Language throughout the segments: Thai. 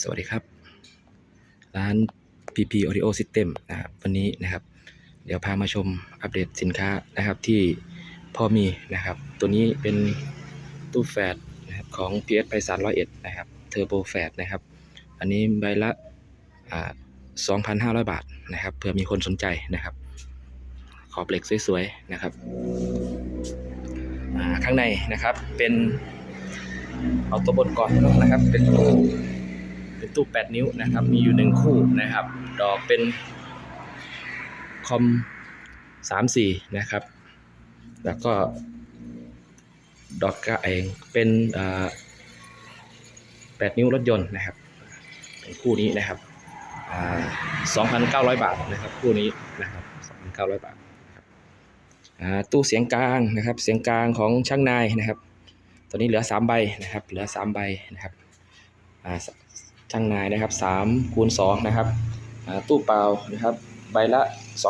สวัสดีครับ ร้าน PP Audio System นะครับวันนี้นะครับ เดี๋ยวพามาชมอัปเดตสินค้านะครับที่พอมีนะครับ ตัวนี้เป็นตู้แฟดนะครับของ PS ไป301นะครับเทอร์โบแฟดนะครับ อันนี้ใบละสอ่า2,500บาทนะครับเผื่อมีคนสนใจนะครับ ขอบเหล็กสวยๆนะครับข้างในนะครับเป็นเอาตัวบนก่อนนะครับเป็น เป็นตู้ 8 นิ้วนะครับ มีอยู่หนึ่งคู่นะครับ ดอกเป็นคอม3 4 นะครับ แล้วก็ดอกกระเองเป็นอ่า8นิ้วรถยนต์นะครับ เป็นคู่นี้นะครับอ่า2,900 บาทนะครับ คู่นี้นะครับ2,900 บาทนะครับอ่าตู้เสียงกลางนะครับ เสียงกลางของช่างนายนะครับ ตัวนี้เหลือ 3 ใบนะครับ เหลือ 3 ใบนะครับ ช่างนายนะครับ3คูณ2นะครับตู้เปล่านะครับใบละ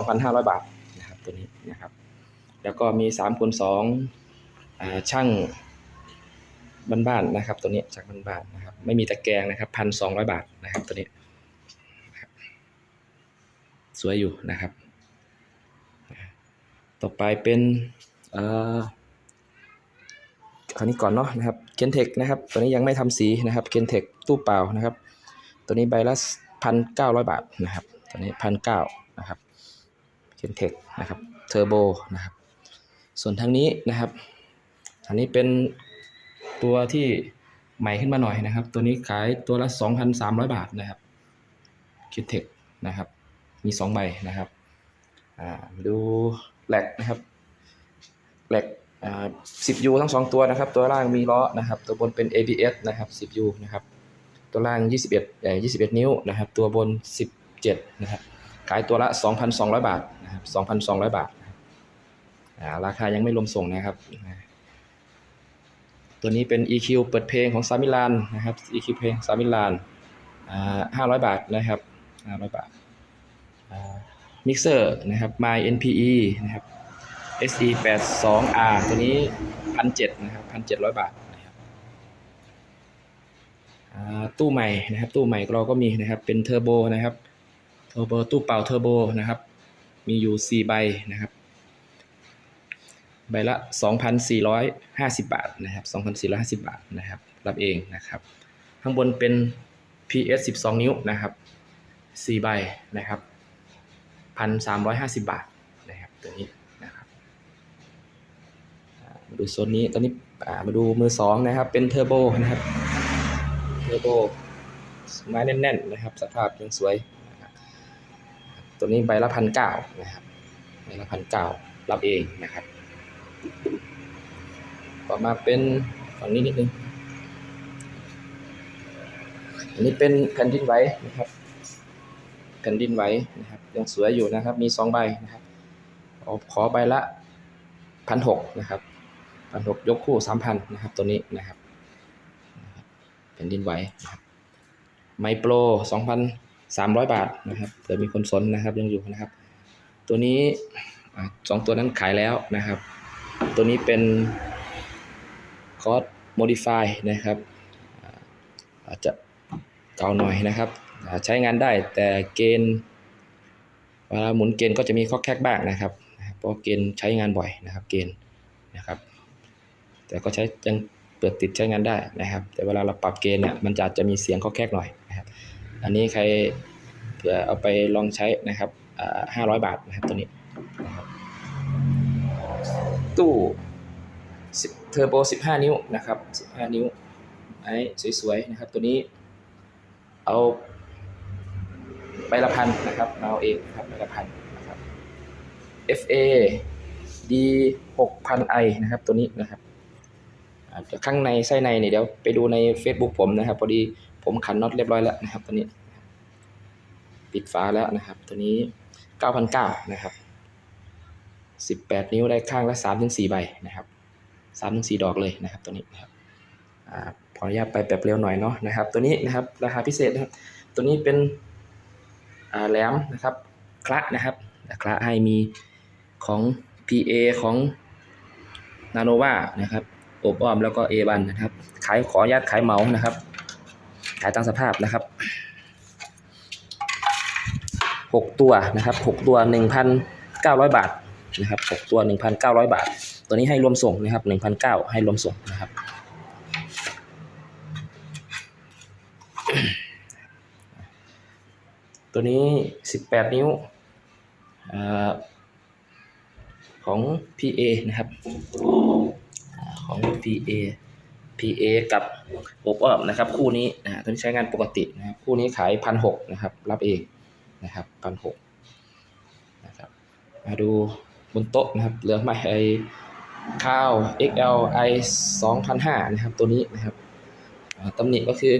2,500 บาทนะครับตัวนี้นะครับ แล้วก็มี3คูณ2อ่าช่างบ้านๆนะครับ ตัวนี้จากบ้านๆนะครับไม่มีตะแกรงนะครับ1,200บาทนะครับตัวนี้ สวยอยู่นะครับ ต่อไปเป็นเอ่อคราวนี้ก่อนเนาะนะครับเคนเทคนะครับตัวนี้ยังไม่ทำสีนะครับเคนเทคตู้เปล่านะครับ ตัวนี้ใบละพันเก้าร้อยบาทนะครับ ตัวนี้พันเก้านะครับเคนเทคนะครับเทอร์โบนะครับ ส่วนทางนี้นะครับ อันนี้เป็นตัวที่ใหม่ขึ้นมาหน่อยนะครับ ตัวนี้ขายตัวละ 2,300 บาทนะครับคิดเทคนะครับ มี 2 ใบนะครับมาดูแหลกนะครับแหลก 10U ทั้ง 2 ตัวนะครับ ตัวล่างมีล้อนะครับ ตัวบนเป็น ABS นะครับ 10U นะครับ ตัวล่าง 21เอ่อ21 นิ้วนะครับ ตัวบน 17 นะครับ ขายตัวละ 2,200 บาทนะครับ2,200 บาทนะครับอ่าราคายังไม่รวมส่งนะครับ ตัวนี้เป็น EQ เปิดเพลงของซามิลานนะครับ EQ เพลงซามิลานอ่า500 บาทนะครับ 500 บาทอ่ามิกเซอร์นะครับ My NPE นะครับ SE 8 2 R ตัวนี้พันเนะครับพันเบาทนะครับอ่า ตู้ใหม่นะครับ ตู้ใหม่เราก็มีนะครับ เป็นเทอร์โบนะครับเทอร์โบตู้เป่าเทอร์โบนะครับ มีอยู่ 4 ใบนะครับ ใบละ 2,450 บาทนะครับ 2,450 บาทนะครับ รับเองนะครับ ข้างบนเป็น PS 12 นิ้วนะครับ4ใบนะครับ 1,350 บาทนะครับตัวนี้นะครับมาดูโซนนี้ตอนนี้มาดูมือสองนะครับ เป็นเทอร์โบนะครับ อร์โบไม้แน่นๆนะครับ สภาพยังสวยนะครับตัวนี้ใบละพันเก้านะครับใบละพันเก้ารับเองนะครับต่อมาเป็นฝั่งนี้นิดนึงอันนี้เป็นแผ่นดินไหวนะครับแผ่นดินไหวนะครับยังสวยอยู่นะครับ มีสองใบนะครับขอใบละพันหกนะครับพันหกยกคู่สามพันนะครับตัวนี้นะครับ ผ่นดินไหวนะครับไมโปรสองพันสามร้อยบาทนะครับเผื่อมีคนสนนะครับยังอยู่นะครับ ตัวนี้สองตัวนั้นขายแล้วนะครับ ตัวนี้เป็นคอร์สโมดิฟายนะครับอาจจะเก่าหน่อยนะครับ ใช้งานได้แต่เกณฑ์เวลาหมุนเกณฑ์ก็จะมีข้อแคกบ้างนะครับนะครับเพราะเกณฑ์ใช้งานบ่อยนะครับเกณฑ์นะครับ แต่ก็ใช้ยัง เปิดติดใช้งานได้นะครับ แต่เวลาเราปรับเกณฑ์เนี่ยมันจะจะมีเสียงข้อแคกหน่อยนะครับ อันนี้ใครเผื่อเอาไปลองใช้นะครับห้าร้อยบาทนะครับตัวนี้นะครับตู้เทอร์โบ15 นิ้วนะครับ15 นิ้วไอ้สวยๆนะครับ ตัวนี้ เอาใบละพันนะครับเอาเองนะครับใบละพันนะครับ FA D 6000i นะครับตัวนี้นะครับ อาจจะข้างในไส้ในเนี่ยเดี๋ยวไปดูใน Facebook ผมนะครับ พอดีผมขันน็อตเรียบร้อยแล้วนะครับ ตัวนี้ ปิดฝาแล้วนะครับ ตัวนี้9,900นะครับ18นิ้วได้ข้างละ3-4ใบนะครับ3-4ดอกเลยนะครับ ตัวนี้นะครับอขออนุญาตไปแบบเร็วหน่อยเนาะนะครับ ตัวนี้นะครับราคาพิเศษนะครับ ตัวนี้เป็นแหลมนะครับคละนะครับคละให้มีของ PA ของนาโนวานะครับ อบอ้อมแล้วก็ A บันนะครับ ขายขออนุญาตขายเหมานะครับ ขายตามสภาพนะครับหกตัวนะครับหกตัวหนึ่งพันเก้าร้อยบาทนะครับหกตัวหนึ่งพันเก้าร้อยบาท ตัวนี้ให้รวมส่งนะครับหนึ่งพันเก้าให้รวมส่งนะครับตัวนี้สิบแปดนิ้วอของ PA นะครับ ของ PA PA กับอบอ้อมนะครับ คู่นี้นะฮะตัวนี้ใช้งานปกตินะครับ คู่นี้ขายพันหกนะครับ รับเองนะครับพันหกนะครับ มาดูบนโต๊ะนะครับ เหลือมาไอข้าว XLI 2005นะครับ ตัวนี้นะครับอ่าตำหนิก็คือ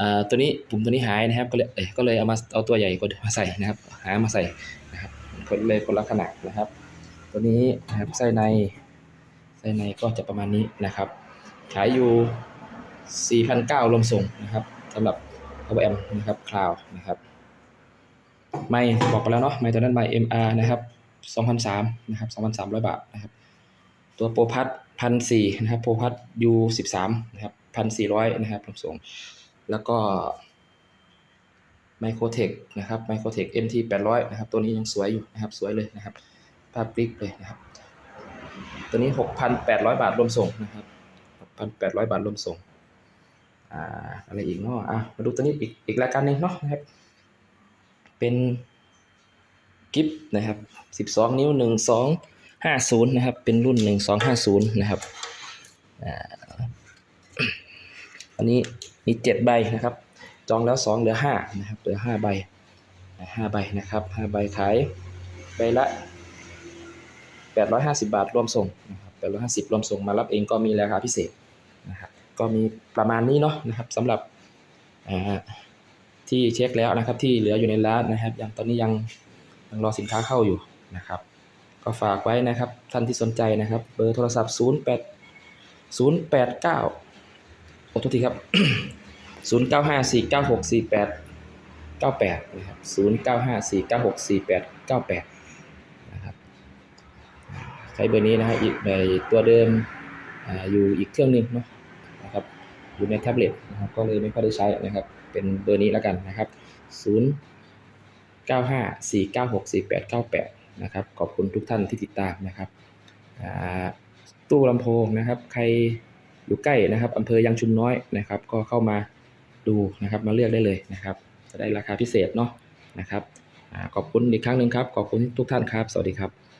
อ่าตัวนี้ปุ่มตัวนี้หายนะครับ ก็เลยเอ้ยก็เลยเอามาเอาตัวใหญ่กว่ามมาใส่นะครับ หามาใส่นะครับคนเลยคนละขนาดนะครับ ตัวนี้นะครับไส้ใน ไส้ในก็จะประมาณนี้นะครับ ขายอยู่ 4,900รวมส่งนะครับสำหรับ o อ m นะครับคลาวนะครับ ไม่บอกไปแล้วเนาะไม่ตัวนั้นไม่ MR นะครับ2,003นะครับ2,300 บาทนะครับ ตัวโปรพัทพันสี่นะครับโปรพัท U สิบสามนะครับพันสี่ร้อยนะครับรวมส่ง แล้วก็ไมโครเทคนะครับไมโครเทค MT แปดร้อยนะครับ ตัวนี้ยังสวยอยู่นะครับ สวยเลยนะครับ ภาพคลิกเลยนะครับ ตัวนี้หกพันแปดร้อยบาทรวมส่งนะครับหกพันแปดร้อยบาทรวมส่ง อ่า อะไรอีกเนาะ อะ มาดูตัวนี้อีกอีกรายการหนึ่งเนาะนะครับ เป็นกิฟต์นะครับสิบสองนิ้วหนึ่งสองห้าศูนย์นะครับ เป็นรุ่นหนึ่งสองห้าศูนย์นะครับ อ่า อันนี้มีเจ็ดใบนะครับ จองแล้วสองเหลือห้านะครับ เหลือห้าใบห้าใบนะครับห้าใบขายใบละ แปดร้อยห้าสิบาทรวมส่งนะครับแปดร้อยห้าสิบรวมส่งมารับเองก็มีราคาพิเศษนะครับก็มีประมาณนี้เนาะนะครับสำหรับที่เช็คแล้วนะครับที่เหลืออยู่ในร้านนะครับยังตอนนี้ยังยังรอสินค้าเข้าอยู่นะครับ ก็ฝากไว้นะครับท่านที่สนใจนะครับ เบอร์โทรศัพท์ 0 8 0 8 9ขอโทษทีครับ 0 9 5 4 9 6 4 8 98นะครับ0 9 5 4 9 6 4 8 98 ใช้เบอร์นี้นะฮะอีกในตัวเดิมออยู่อีกเครื่องหนึงเนาะนะครับอยู่ในแท็บเล็ตนะครับก็เลยไม่ค่อยได้ใช้นะครับ เป็นเบอร์นี้แล้วกันนะครับ 0 95 496 4898 นะครับ ขอบคุณทุกท่านที่ติดตามนะครับตู้ลำโพงนะครับ ใครอยู่ใกล้นะครับอำเภอยังชุมน้อยนะครับ ก็เข้ามาดูนะครับมาเลือกได้เลยนะครับ จะได้ราคาพิเศษเนาะนะครับอขอบคุณอีกครั้งหนึ่งครับ ขอบคุณทุกท่านครับ สวัสดีครับ